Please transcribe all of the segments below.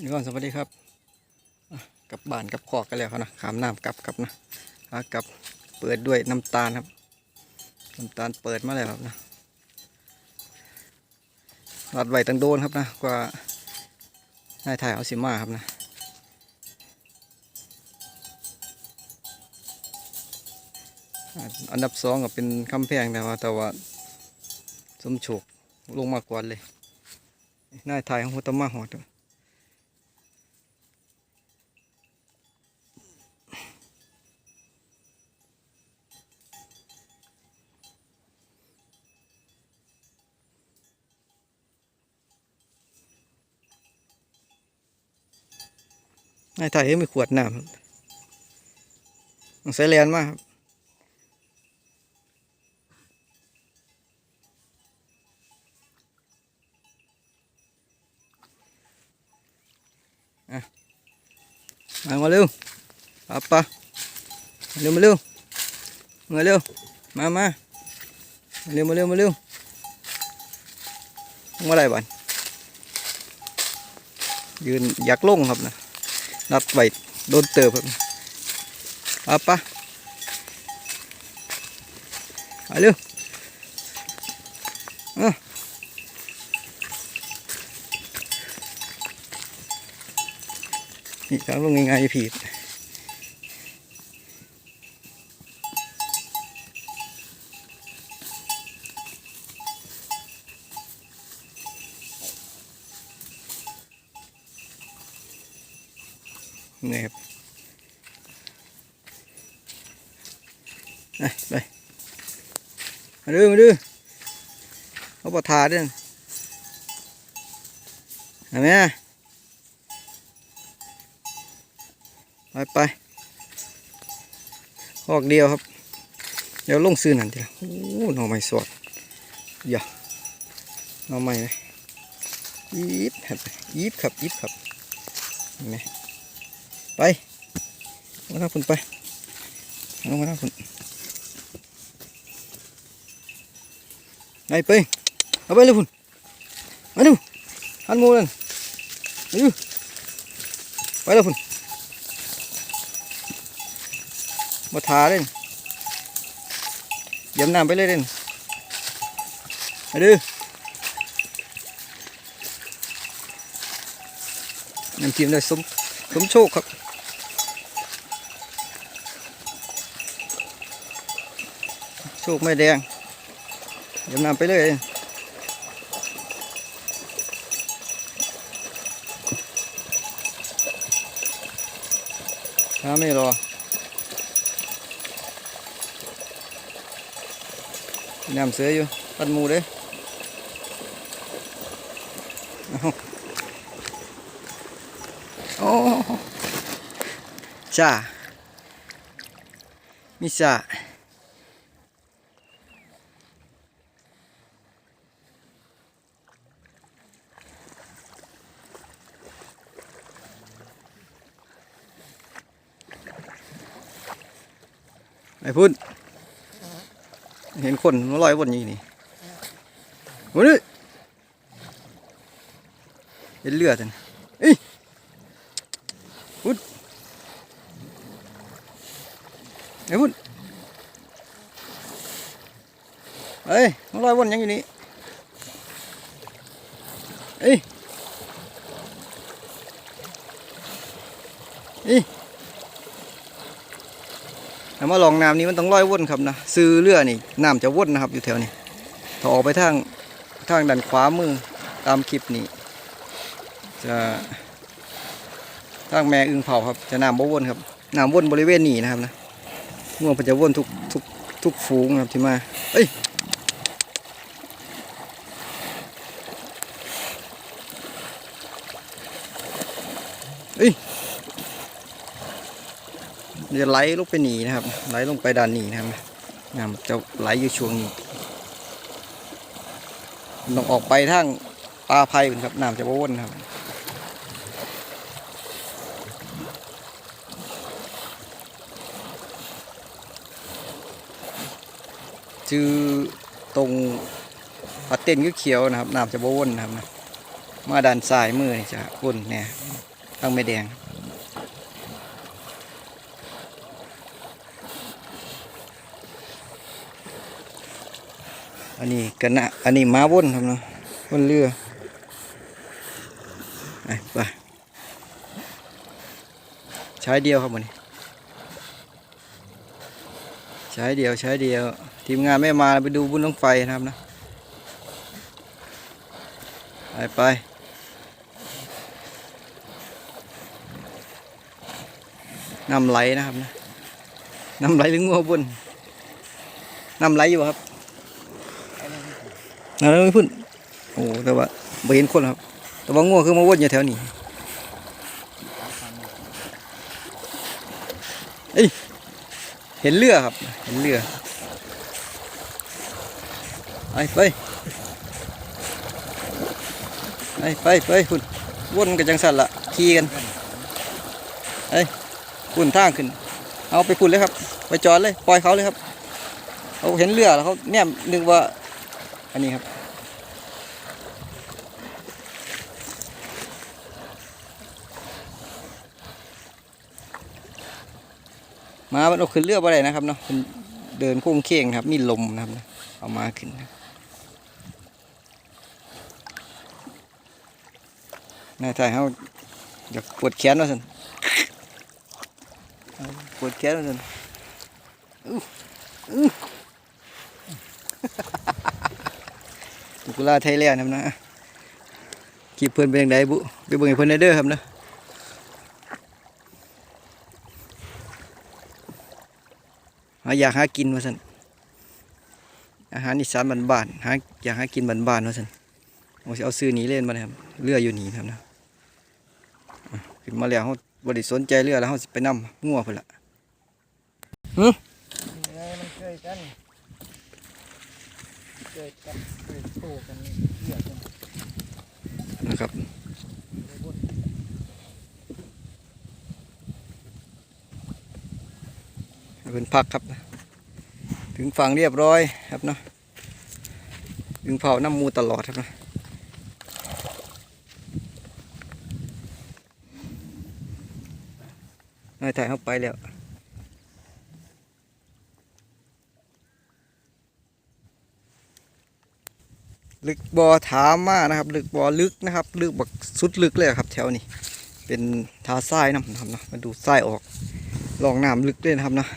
นี่ก่อนสวัสดีครับกับบ้านกับคอกกันแล้วครับนะขามน้ำกลับกลับนะขากลับเปิดด้วยน้ำตาลครับน้ำตาลเปิดมาแล้วครับนะรัดไว้ตั้งโดนครับนะกว่านายถ่ายเอาสิมาครับนะอะอันดับสองก็เป็นคำแพงแต่ว่าแต่ว่าสมโฉกลงมากกว่าเลยนายถ่ายของหัวตะมาหอด นายถ่ายให้มีขวดน้ำใส่แลนมากครับอะมามาเร็วปะปะมาเร็วมาเร็วมาเร็วมามามาเร็วมาเร็วมาเร็วมาอะไรบ้านยืนอยากลงครับนะ นัดไว้โดนเติบครับเอาปะไปเร็วนี่ครับลงยังไงผิดนี่ครับไปไป ดูมาดูเขาปะทาด้วยเห็นไหมไปไปออกเดียวครับ เดี๋ยวลงซื้อนั่นเดียวโอ้หน่อไม้สดอย่าหน่อไม้เลยยีบครับยีบครับยีบครับเห็นไหมไปมาทางคุณไปมาทางคุณ ไปไปเอาไปเลยคุณมาดูหันหมูนั่นมาดูไปเลยคุณมาทาเล่นเยี่ยมน้ำไปเลยเล่นมาดูน้ำจิ้มได้สมสมโชคครับโชคไม่แดง ดี๋ยวนำไปเลยถ้าไม่รอน้ำเสืออยู่ปันมูเด้เอาโอ้จ้ามิซ่า ไอ้พุ่นเห็นคนมาลอยบนนี้นี่วันนี้เห็นเลือดจังเอ้ยพุ่นไอ้พุ่นเอ้ยมาลอยบนยังอยู่นี่เอ้ยเอ้ย มาลองน้ำนี้มันต้องลอยวนครับนะซื้อเรือนี่น้ำจะวนนะครับอยู่แถวนี้ถ้าออกไปทางทางด้านขวามือตามคลิปนี้ จะทางแม่อึงเผาครับจะน้ำบ่วนครับน้ำวนบริเวณนี้นะครับนะง่วงมันจะวนทุกทุกทุกฝูงครับที่มา เอ้ย จะไหลลงไปหนีนะครับ ไหลลงไปด้านนี้นะครับน้ำจะไหลอยู่ช่วงนี้ต้องออกไปทางปลาไผ่ครับน้ำจะบ่วนครับจือตรงปัดเต้นเขียวนะครับน้ำจะบ่วนนะครับมาด้านซ้ายมือจะวนเนี่ยทางแม่แดง อันนี้กันนะอันนี้ม้าวนครับเนาะวนเรือไปไปใช้เดียวครับวันนี้ใช้เดียวใช้เดียว ทีมงานไม่มาไปดูบุญน้องไฟนะครับนะไปไปน้ำไหลนะครับนะน้ำไหลหรืองัวบุญน้ำไหลอยู่ครับ นั่นไม่พุ่นโอ้แต่ว่าไม่เห็นคนครับ แต่ว่าง่วงคือมาวนอยู่แถวนี้เอ้ยเห็นเรือครับ เห็นเรือไปไปไปไปไปพุ่นวนกันจังสันละขี่กันไอ้ยพุ่นทางขึ้น เอาไปพุ่นเลยครับ ไปจอดเลย ปล่อยเขาเลยครับเขาเห็นเรือแล้วเขาเนี่ยนึกว่า อันนี้ครับ มามันเอาขึ้นเรือไปได้นะครับเนาะเดินโค้งเค้งครับ มีลมนะครับนะเอามาขึ้นนะนายถ่ายเขาอยากปวดแขนว่าสันปวดแขนว่าสันอู้อู้กุลาไทยแลนด์ครับนะคลิปเพื่อนเป็นยังไงบุไปเบิ่งให้เพื่อนได้เด้อครับนะหา อยากหากินว่าสันอาหารอีสานบ้านๆหาอยากหากินบ้านๆว่าสันโอ้สิเอาซื้อหนีเล่นมาครับเรืออยู่หนีครับนะขึ้นมาแล้วเขาบริสนใจเรือแล้วเขาสิไปนำงัวเพื่นละมันเคยกันเคยกันเคยโตกันเหี้ยกันนะครับให้ เป็นพักครับ ถึงฝั่งเรียบร้อยครับเนาะถึงเผาน้ำมูตลอดครับนะนายถ่ายเข้าไปแล้วลึกบอถามมานะครับ ลึกบอลึกนะครับ ลึกบักสุดลึกเลยครับ แถวนี้ เป็นทาทรายนะครับเนะมาดูทรายออกลองน้ำลึกด้วยนะครับเนาะ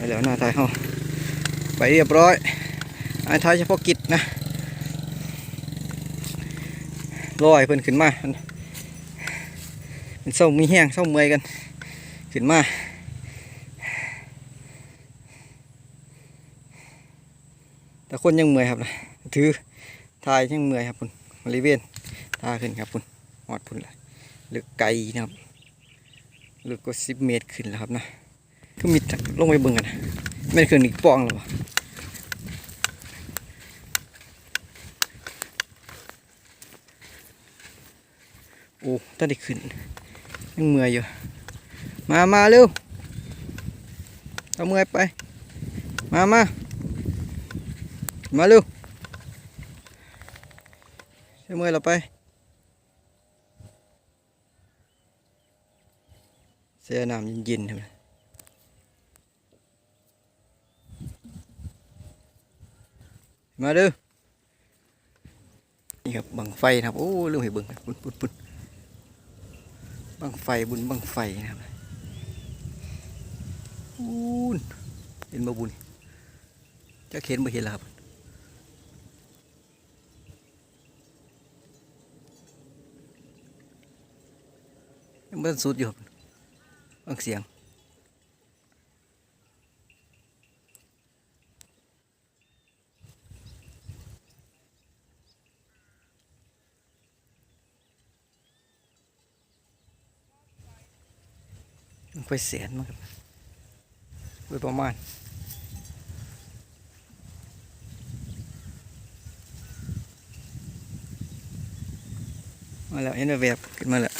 ไปแล้วหน้าทายเขาไปเรียบร้อยอันท้ายเฉพาะกิจนะลอยเพิ่นขึ้นมาเป็นเศร้ามีแห้งเศร้าเมื่อยกันขึ้นมาแต่คนยังเมื่อยครับนะถือทายยังเมื่อยครับคุณบริเวณท่าขึ้นครับคุณหอดพุ่นเลยลึกไกลนะครับลึกกว่าสิบเมตรขึ้นแล้วครับนะ ก็มีลงไปเบิ่งกันไม่นขึ้นอีกปองหรอวะโอ้ท่านได้ขึ้นยังเมื่อยอยู่ มามาเร็วเอาเมื่อยไป มามามาเร็วเชื่อมือเราไป เสียน้ำเย็นๆใช่ไหม มาด้อนี่ครับบังไฟนะครับโอ้เรื่องให้เบิ่งปุ่นปุ่นปุ่นบังไฟบุญบังไฟนะครับอู้นเห็นบ่บุญจะเห็นบ่เห็นแล้วครับยังไม่ทันสุดอยู่ครับฟังเสียง ไปแสนมั้งครับโดยประมาณมาแล้วเห็นแวบขึ้นมาแล้ว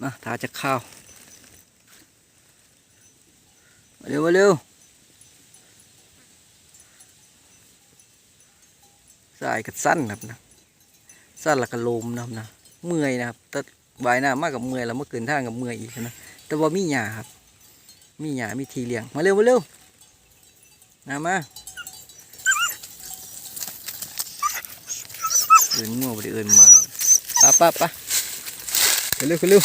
มาถาจะข้าวมาเร็วมาเร็วสายกับสั้นนะครับนะสั้นล้วก็ลมนะครับนะเมื่อยนะครับแต่ บายหน้ามากกับเมื่อยแล้วเมื่อเกินท่ากับเมื่อยอีกนะแต่ว่ามีหญ้าครับ มีหญ้ามีทีเลี้ยงมาเร็วมาเร็วนะมาเอินงัวได้เอินมาปะปะปะไปเร็วไปเร็ว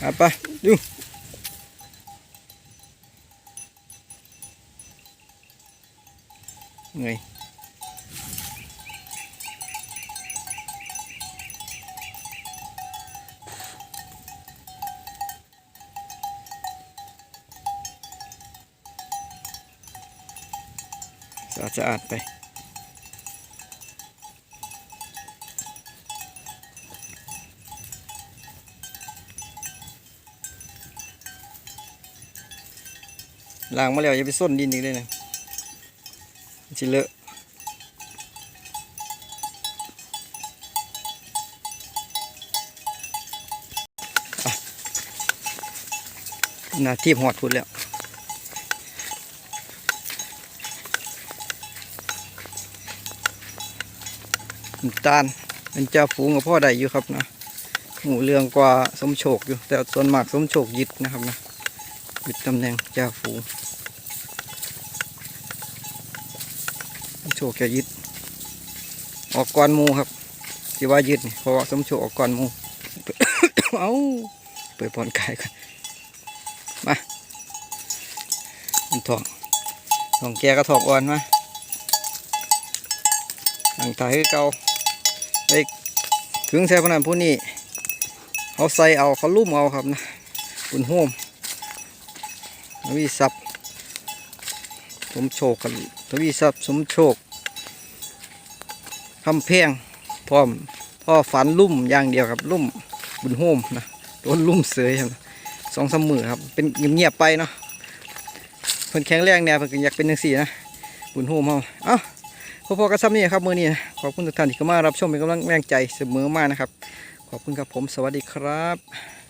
ปะปะดูเหนื่อย อาดไป ล้างมาแล้วอย่าไปส้นดินอีกเลยนะชิเลอะหน้าที่หอดพุดแล้ว น้ำตาลเป็นเจ้าฝูงกับพ่อใดอยู่ครับนะหมูเรืองกว่าสมโชคอยู่ แต่ส่วนมากสมโชคยึดนะครับนะยึดตำแหน่งเจ้าฝูงสมโชคจะยึด ออกก่อนมูครับที่ว่ายึดเพราะว่าสมโชคออกก่อนมูเอาเปิดผ่อนกายกันมามันทองทองแกก็ทองอ่อนมาหลังถ่ายคือเก่า ไปถึงแซ่พนันผู้นี้เขาใส่เอาเขาลุ่มเอาครับนะปุ่นโฮมทวีซับสมโชคกันทวีซับสมโชคคำเพียงพร้อมพ่อฝันลุ่มอย่างเดียวครับลุ่มบุญโฮมนะโดนลุ่มเสยครับสองสามมือครับเป็นเงียบๆไปเนาะเพิ่นแข็งแรงเนี่ยเพิ่นอยากเป็นจังสี่นะบุญโฮมเฮาเอ้า พอๆกับซ้ำนี่ครับมือนี้นะขอบคุณทุกท่านที่เข้ามารับชมเป็นกำลังแรงใจเสมอมานะครับ ขอบคุณครับผมสวัสดีครับ